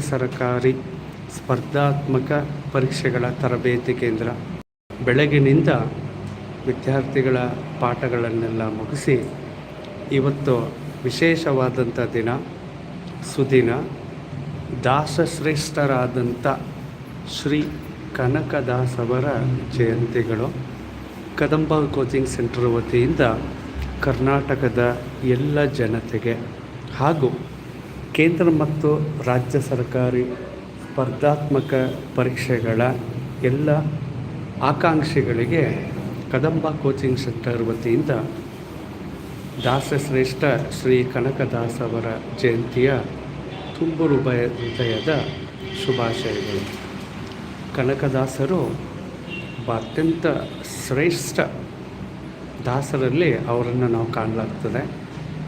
ಸರಕಾರಿ ಸ್ಪರ್ಧಾತ್ಮಕ ಪರೀಕ್ಷೆಗಳ ತರಬೇತಿ ಕೇಂದ್ರ. ಬೆಳಗಿನಿಂದ ವಿದ್ಯಾರ್ಥಿಗಳ ಪಾಠಗಳನ್ನೆಲ್ಲ ಮುಗಿಸಿ ಇವತ್ತು ವಿಶೇಷವಾದಂಥ ದಿನ, ಸುದಿನ, ದಾಸಶ್ರೇಷ್ಠರಾದಂಥ ಶ್ರೀ ಕನಕದಾಸವರ ಜಯಂತಿಗಳು. ಕದಂಬ ಕೋಚಿಂಗ್ ಸೆಂಟರ್ ವತಿಯಿಂದ ಕರ್ನಾಟಕದ ಎಲ್ಲ ಜನತೆಗೆ ಹಾಗೂ ಕೇಂದ್ರ ಮತ್ತು ರಾಜ್ಯ ಸರ್ಕಾರಿ ಸ್ಪರ್ಧಾತ್ಮಕ ಪರೀಕ್ಷೆಗಳ ಎಲ್ಲ ಆಕಾಂಕ್ಷಿಗಳಿಗೆ ಕದಂಬ ಕೋಚಿಂಗ್ ಸೆಂಟರ್ ವತಿಯಿಂದ ದಾಸಶ್ರೇಷ್ಠ ಶ್ರೀ ಕನಕದಾಸವರ ಜಯಂತಿಯ ತುಂಬು ಹೃದಯ ಹೃದಯದ ಶುಭಾಶಯಗಳು. ಕನಕದಾಸರು ಅತ್ಯಂತ ಶ್ರೇಷ್ಠ ದಾಸರಲ್ಲಿ ಅವರನ್ನು ನಾವು ಕಾಣಲಾಗ್ತದೆ.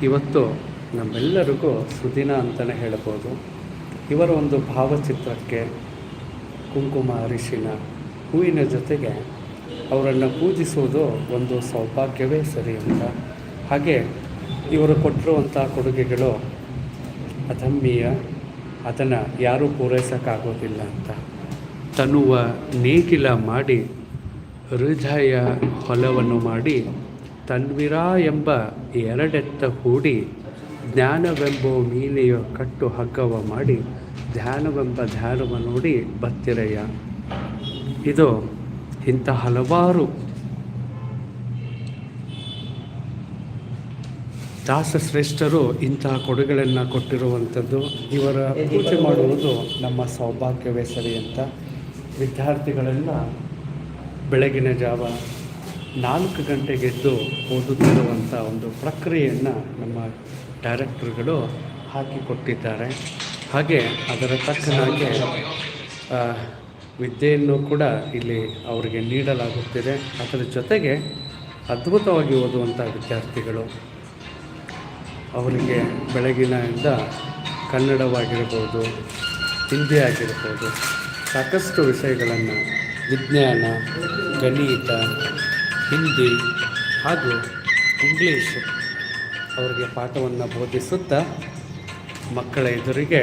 ಇವತ್ತು ನಮ್ಮೆಲ್ಲರಿಗೂ ಸುದಿನ ಅಂತಲೇ ಹೇಳ್ಬೋದು. ಇವರ ಒಂದು ಭಾವಚಿತ್ರಕ್ಕೆ ಕುಂಕುಮ ಅರಿಶಿನ ಹೂವಿನ ಜೊತೆಗೆ ಅವರನ್ನು ಪೂಜಿಸುವುದು ಒಂದು ಸೌಭಾಗ್ಯವೇ ಸರಿ ಅಂತ. ಹಾಗೆ ಇವರು ಕೊಟ್ಟಿರುವಂಥ ಕೊಡುಗೆಗಳು ಅದಮ್ಮೀಯ ಅದನ್ನು ಯಾರೂ ಪೂರೈಸೋಕ್ಕಾಗೋದಿಲ್ಲ ಅಂತ. ತನುವ ನೇಗಿಲ ಮಾಡಿ ಹೃದಯ ಹೊಲವನ್ನು ಮಾಡಿ ತನ್ವಿರ ಎಂಬ ಎರಡೆತ್ತ ಹೂಡಿ ಜ್ಞಾನವೆಂಬೋ ಮೀನೆಯ ಕಟ್ಟು ಹಗ್ಗವ ಮಾಡಿ, ಧ್ಯಾನವೆಂಬ ಧ್ಯಾನವ ನೋಡಿ ಬತ್ತಿರಯ್ಯ ಇದು ಇಂಥ ಹಲವಾರು ದಾಸಶ್ರೇಷ್ಠರು ಇಂತಹ ಕೊಡುಗೆಗಳನ್ನು ಕೊಟ್ಟಿರುವಂಥದ್ದು. ಇವರ ಪೂಜೆ ಮಾಡುವುದು ನಮ್ಮ ಸೌಭಾಗ್ಯವೇ ಸರಿ ಅಂತ ವಿದ್ಯಾರ್ಥಿಗಳೆಲ್ಲ ಬೆಳಗಿನ ಜಾವ ನಾಲ್ಕು ಗಂಟೆಗೆದ್ದು ಓದುತ್ತಿರುವಂಥ ಒಂದು ಪ್ರಕ್ರಿಯೆಯನ್ನು ನಮ್ಮ ಡೈರೆಕ್ಟರ್ಗಳು ಹಾಕಿಕೊಟ್ಟಿದ್ದಾರೆ. ಹಾಗೆ ಅದರ ತಕ್ಕನಾಗೆ ವಿದ್ಯೆಯನ್ನು ಕೂಡ ಇಲ್ಲಿ ಅವರಿಗೆ ನೀಡಲಾಗುತ್ತಿದೆ. ಅದರ ಜೊತೆಗೆ ಅದ್ಭುತವಾಗಿ ಓದುವಂಥ ವಿದ್ಯಾರ್ಥಿಗಳು. ಅವರಿಗೆ ಬೆಳಗಿನಿಂದ ಕನ್ನಡವಾಗಿರ್ಬೋದು, ಹಿಂದಿ ಆಗಿರ್ಬೋದು, ಸಾಕಷ್ಟು ವಿಷಯಗಳನ್ನು, ವಿಜ್ಞಾನ, ಗಣಿತ, ಹಿಂದಿ ಹಾಗೂ ಇಂಗ್ಲೀಷ್ ಅವರಿಗೆ ಪಾಠವನ್ನು ಬೋಧಿಸುತ್ತಾ ಮಕ್ಕಳ ಎದುರಿಗೆ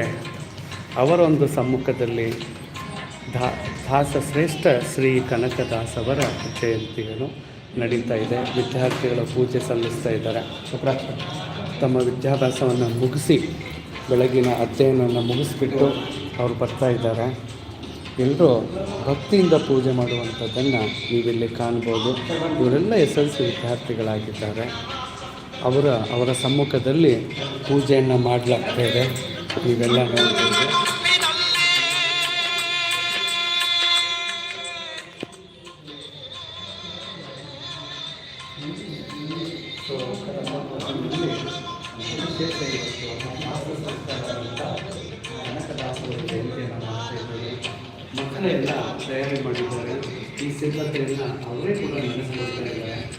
ಅವರೊಂದು ಸಮ್ಮುಖದಲ್ಲಿ ದಾ ದಾಸಶ್ರೇಷ್ಠ ಶ್ರೀ ಕನಕದಾಸವರ ಜಯಂತಿಗಳು ನಡೀತಾ ಇದೆ. ವಿದ್ಯಾರ್ಥಿಗಳು ಪೂಜೆ ಸಲ್ಲಿಸ್ತಾ ಇದ್ದಾರೆ. ತಮ್ಮ ವಿದ್ಯಾಭ್ಯಾಸವನ್ನು ಮುಗಿಸಿ ಬೆಳಗಿನ ಅಧ್ಯಯನವನ್ನು ಮುಗಿಸ್ಬಿಟ್ಟು ಅವರು ಬರ್ತಾ ಇದ್ದಾರೆ. ಎಲ್ಲರೂ ಭಕ್ತಿಯಿಂದ ಪೂಜೆ ಮಾಡುವಂಥದ್ದನ್ನು ನೀವಿಲ್ಲಿ ಕಾಣ್ಬೋದು. ಇವರೆಲ್ಲ ಎಸ್ ಎಲ್ ಸಿ ವಿದ್ಯಾರ್ಥಿಗಳಾಗಿದ್ದಾರೆ. ಅವರ ಅವರ ಸಮ್ಮುಖದಲ್ಲಿ ಪೂಜೆಯನ್ನು ಮಾಡಲಾಗ್ತಾ ಇದೆ ನೀವೆಲ್ಲ ನೋಡ್ಬೋದು ಮಕ್ಕಳೆಲ್ಲ ತಯಾರಿ ಮಾಡಿದ್ದಾರೆ ಈ ಸಿದ್ಧತೆಯನ್ನು ಅವರೇ ಕೂಡ ನಡೆಸ್ಕೊಳ್ತಾ ಇದ್ದಾರೆ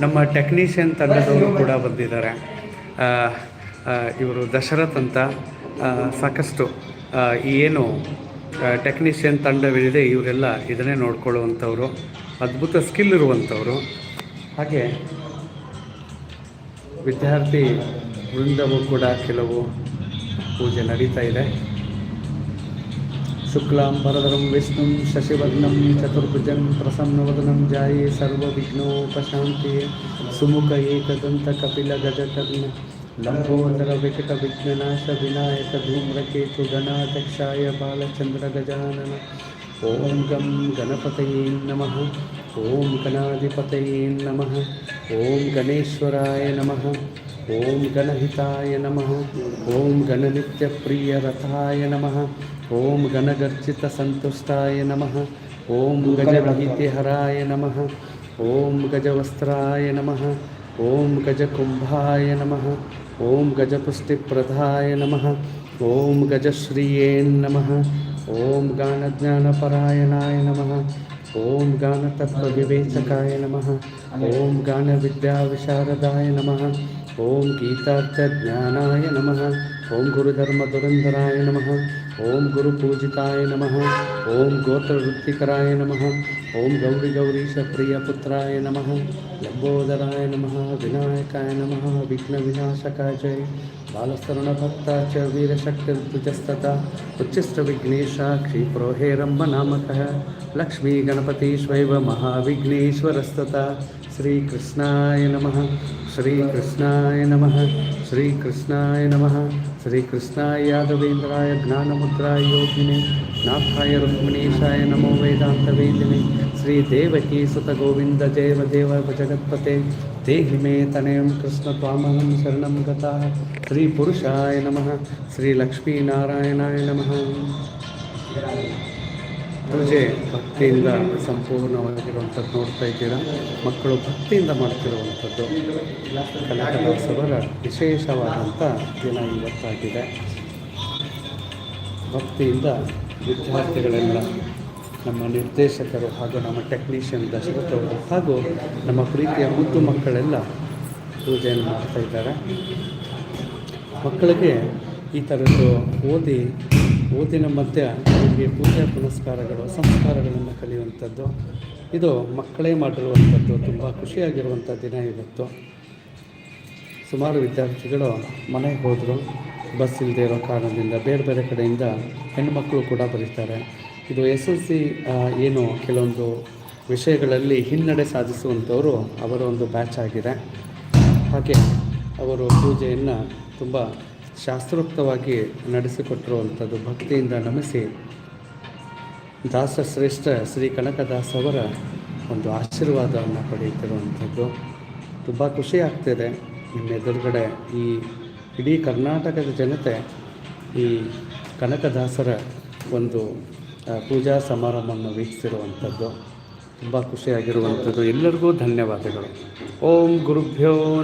ನಮ್ಮ ಟೆಕ್ನಿಷಿಯನ್ ತಂಡದವರು ಕೂಡ ಬಂದಿದ್ದಾರೆ. ಇವರು ದಶರಥ್ ಅಂತ. ಸಾಕಷ್ಟು ಏನು ಟೆಕ್ನಿಷಿಯನ್ ತಂಡವಿದೆ, ಇವರೆಲ್ಲ ಇದನ್ನೇ ನೋಡ್ಕೊಳ್ಳುವಂಥವ್ರು, ಅದ್ಭುತ ಸ್ಕಿಲ್ ಇರುವಂಥವ್ರು. ಹಾಗೆ ವಿದ್ಯಾರ್ಥಿ ವೃಂದವೂ ಕೂಡ ಕೆಲವು ಪೂಜೆ ನಡೀತಾ ಇದೆ. शुक्लां भरधरं विष्णुं शशिवर्णं चतुर्भुजं प्रसन्नवदनं जाये सर्वविघ्नोपशान्ते सुमुख एकदन्तकपिलगजकर्ण लम्भोदरविकटविघ्ननाशविनायकधूम्रकेतुगणाध्यक्षाय बालचन्द्रगजानन। ॐ गं गणपतये नमः, ॐ गणाधिपतये नमः, ॐ गणेश्वराय नमः। ओम गणहिताय नमः ॐ गणनित्यप्रियरथाय नमः ॐ गणगर्जितसन्तुष्टाय नमः ॐ हराय नमः ओम गजवस्त्राय नमः ओम गजकुंभाय नमः ॐ गजपुष्टिप्रदाय नमः ॐ गजश्रियेन्नमः ओम गानज्ञानपरायणाय नमः ॐ गानतत्त्वविवेचकाय नमः ॐ गानविद्याविशारदाय नमः ஓம் கீதார்த்த ஜானாய நம ஓம் குரு தர்ம துரந்தராய நம ओम गुरु पूजिताय नम। ओम गोत्र वृत्तिकराय नम। ओम गौरी गौरीश सप्रिय पुत्राय नम। लंबोदराय नम, विनायकाय नम, विघ्न विनाशकाय जय। बालस्तरण भक्ता च वीरशक्तिर्भुजस्तता उच्चिष्ट विघ्नेशा क्षिप्रोहेरंब नामक। लक्ष्मी गणपतीश्वैव महाविघ्नेश्वरस्तता श्रीकृष्णाय नमः। श्रीकृष्णाय नमः। श्रीकृष्णाय नमः। श्रीकृष्णाय यादवेन्द्राय ज्ञानमुद्राय योगिने, नाथाय रुक्मिणीशाय नमो वेदान्तवेदिने श्रीदेवकी सुतगोविन्द जैव देव जगत्पते, देहि मे तनयं कृष्ण त्वामहं शरणं गताः, श्रीपुरुषाय नमः, श्रीलक्ष्मीनारायणाय नमः। ಪೂಜೆ ಭಕ್ತಿಯಿಂದ ಸಂಪೂರ್ಣವಾಗಿರುವಂಥದ್ದು ನೋಡ್ತಾ ಇದ್ದೀರಾ? ಮಕ್ಕಳು ಭಕ್ತಿಯಿಂದ ಮಾಡ್ತಿರುವಂಥದ್ದು. ಕನಕದಾಸವರ ವಿಶೇಷವಾದಂಥ ದಿನ ಇವತ್ತಾಗಿದೆ. ಭಕ್ತಿಯಿಂದ ವಿದ್ಯಾರ್ಥಿಗಳೆಲ್ಲ ನಮ್ಮ ನಿರ್ದೇಶಕರು ಹಾಗೂ ನಮ್ಮ ಟೆಕ್ನಿಷಿಯನ್ ದಶರಥ್ ಅವರು ಹಾಗೂ ನಮ್ಮ ಪ್ರೀತಿಯ ಮುದ್ದು ಮಕ್ಕಳೆಲ್ಲ ಪೂಜೆಯನ್ನು ಮಾಡ್ತಾ ಇದ್ದಾರೆ. ಮಕ್ಕಳಿಗೆ ಈ ಥರದ್ದು ಓದಿ ಓದಿನ ಮಧ್ಯೆ ಅವರಿಗೆ ಪೂಜೆ ಪುನಸ್ಕಾರಗಳು, ಸಂಸ್ಕಾರಗಳನ್ನು ಕಲಿಯುವಂಥದ್ದು. ಇದು ಮಕ್ಕಳೇ ಮಾಡಿರುವಂಥದ್ದು, ತುಂಬ ಖುಷಿಯಾಗಿರುವಂಥ ದಿನ ಇವತ್ತು. ಸುಮಾರು ವಿದ್ಯಾರ್ಥಿಗಳು ಮನೆಗೆ ಹೋದರು, ಬಸ್ ಇಲ್ಲದೆ ಇರೋ ಕಾರಣದಿಂದ ಬೇರೆ ಬೇರೆ ಕಡೆಯಿಂದ ಹೆಣ್ಣುಮಕ್ಕಳು ಕೂಡ ಬರೀತಾರೆ. ಇದು ಎಸ್ ಎಲ್ ಸಿ ಏನು ಕೆಲವೊಂದು ವಿಷಯಗಳಲ್ಲಿ ಹಿನ್ನಡೆ ಸಾಧಿಸುವಂಥವರು ಅವರ ಒಂದು ಬ್ಯಾಚ್ ಆಗಿದೆ. ಹಾಗೆ ಅವರು ಪೂಜೆಯನ್ನು ತುಂಬ ಶಾಸ್ತ್ರೋಕ್ತವಾಗಿ ನಡೆಸಿಕೊಟ್ಟಿರುವಂಥದ್ದು ಭಕ್ತಿಯಿಂದ ನಮಿಸಿ ದಾಸಶ್ರೇಷ್ಠ ಶ್ರೀ ಕನಕದಾಸ್ ಅವರ ಒಂದು ಆಶೀರ್ವಾದವನ್ನು ಪಡೆಯುತ್ತಿರುವಂಥದ್ದು. ತುಂಬ ಖುಷಿ ಆಗ್ತಿದೆ ನಿಮ್ಮ ಎದುರುಗಡೆ ಈ ಇಡೀ ಕರ್ನಾಟಕದ ಜನತೆ ಈ ಕನಕದಾಸರ ಒಂದು ಪೂಜಾ ಸಮಾರಂಭವನ್ನು ವೀಕ್ಷಿಸಿರುವಂಥದ್ದು. ತುಂಬ ಖುಷಿಯಾಗಿರುವಂಥದ್ದು. ಎಲ್ಲರಿಗೂ ಧನ್ಯವಾದಗಳು. ಓಂ ಗುರುಭ್ಯೋ